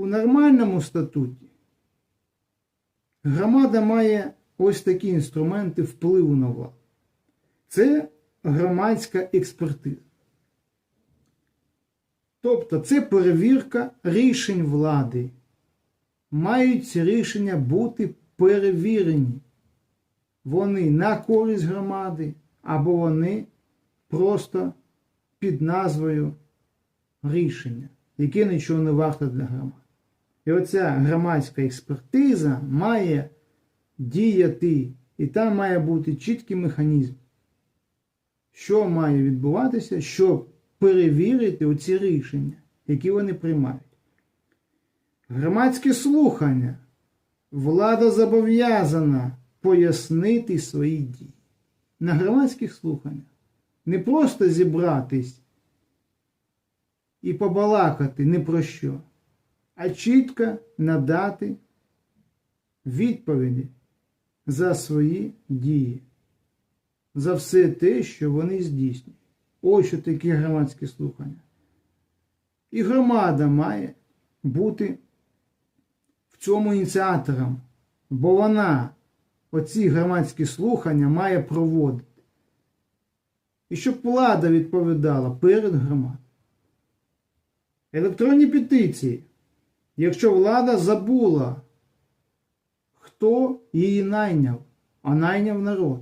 у нормальному статуті громада має ось такі інструменти впливу на владу. Це громадська експертиза. Тобто це перевірка рішень влади. Мають ці рішення бути перевірені. Вони на користь громади, або вони просто під назвою рішення, яке нічого не варте для громади. І оця громадська експертиза має діяти, і там має бути чіткий механізм, що має відбуватися, щоб перевірити оці рішення, які вони приймають. Громадське слухання. Влада зобов'язана пояснити свої дії. На громадських слуханнях. Не просто зібратись і побалакати ні про що, а чітко надати відповіді за свої дії, за все те, що вони здійснюють. Ось що такі громадські слухання. І громада має бути в цьому ініціатором, бо вона оці громадські слухання має проводити. І щоб влада відповідала перед громадою. Електронні петиції. Якщо влада забула, хто її найняв, а найняв народ.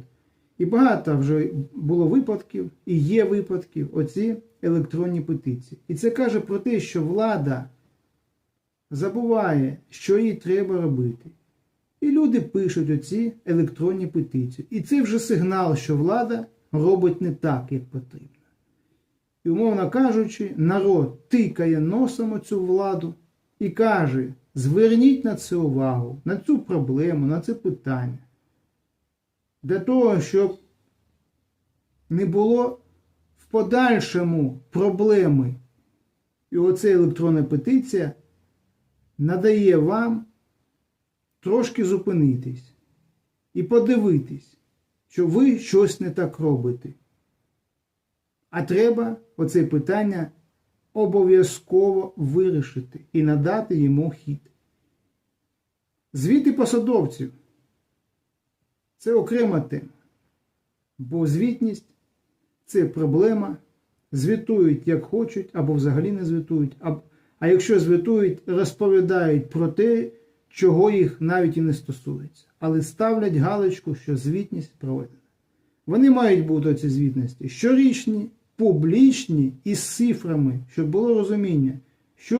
І багато вже було випадків, і є випадків, оці електронні петиції. І це каже про те, що влада забуває, що їй треба робити. І люди пишуть оці електронні петиції. І це вже сигнал, що влада робить не так, як потрібно. І, умовно кажучи, народ тикає носом оцю владу і каже: зверніть на це увагу, на цю проблему, на це питання. Для того, щоб не було в подальшому проблеми. І оця електронна петиція надає вам трошки зупинитись і подивитись, що ви щось не так робите. А треба оце питання обов'язково вирішити і надати йому хід. Звіти посадовців це окрема тема. Бо звітність це проблема. Звітують як хочуть, або взагалі не звітують. А, якщо звітують, розповідають про те, чого їх навіть і не стосується. Але ставлять галочку, що звітність проведена. Вони мають бути ці звітності щорічні, публічні із цифрами, щоб було розуміння,